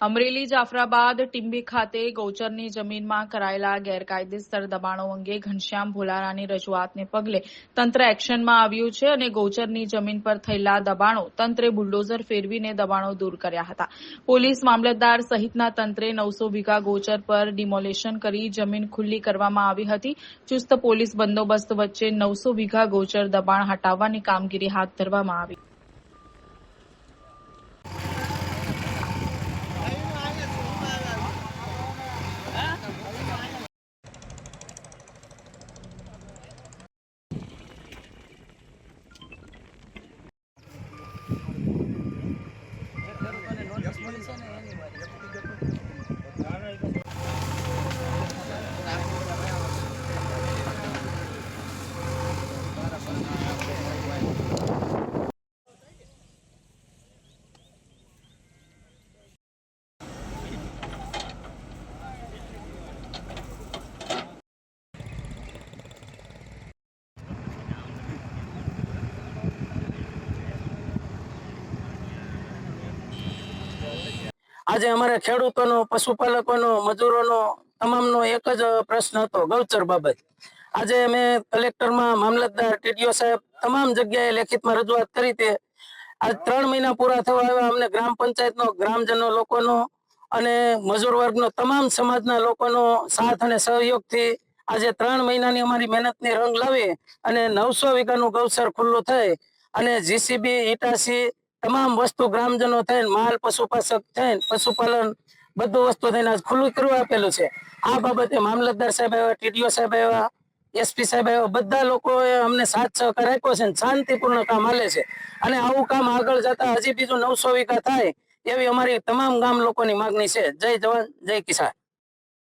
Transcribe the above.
અમરેલી, જાફરાબાદ, ટીંબી ખાતે ગૌચરની જમીનમાં કરાયેલા ગેરકાયદેસર દબાણો અંગે ઘનશ્યામ ભોલારાની રજૂઆતને પગલે તંત્ર એક્શનમાં આવ્યું છે અને ગૌચરની જમીન પર થયેલા દબાણો તંત્રે બુલડોઝર ફેરવીને દબાણો દૂર કર્યા હતા. પોલીસ મામલતદાર સહિતના તંત્રે નવસો વીઘા ગૌચર પર ડિમોલેશન કરી જમીન ખુલ્લી કરવામાં આવી હતી. ચુસ્ત પોલીસ બંદોબસ્ત વચ્ચે નવસો વીઘા ગૌચર દબાણ હટાવવાની કામગીરી હાથ ધરવામાં આવી. આજે અમારે ખેડૂતોનો, પશુપાલકોનો, મજૂરોનો તમામનો એક જ પ્રશ્ન હતો, ગૌચર બાબત. આજે અમે કલેક્ટરમાં મામલતદાર ટીડીઓ સાહેબ તમામ જગ્યાએ લેખિતમાં રજૂઆત કરી તે. આજ ત્રણ મહિના પૂરા થવા આવ્યા, અમને ગ્રામ પંચાયતનો, ગ્રામજનો લોકોનો અને મજૂર વર્ગનો તમામ સમાજના લોકોનો સાથ અને સહયોગથી આજે ત્રણ મહિનાની અમારી મહેનતની રંગ લાવી અને નવસો વીઘાનું ગૌસર ખુલ્લું થઈ અને જીસીબી ઈટાસી તમામ વસ્તુ ગ્રામજનો થઈને, માલ પશુપાસક થઈને, પશુપાલન બધું વસ્તુ થઈને આજ ખુલ્લું કરવા આપેલું છે. આ બાબતે મામલતદાર સાહેબ આવ્યા, ટીડીઓ સાહેબ આવ્યા, એસપી સાહેબ આવ્યા, બધા લોકોએ અમને સાથ સહકાર આપ્યો છે શાંતિપૂર્ણ કામ હાલે છે. અને આવું કામ આગળ જતા હજી બીજું નવસો વીઘા થાય એવી અમારી તમામ ગામ લોકોની માગણી છે. જય જવાન, જય કિસાન.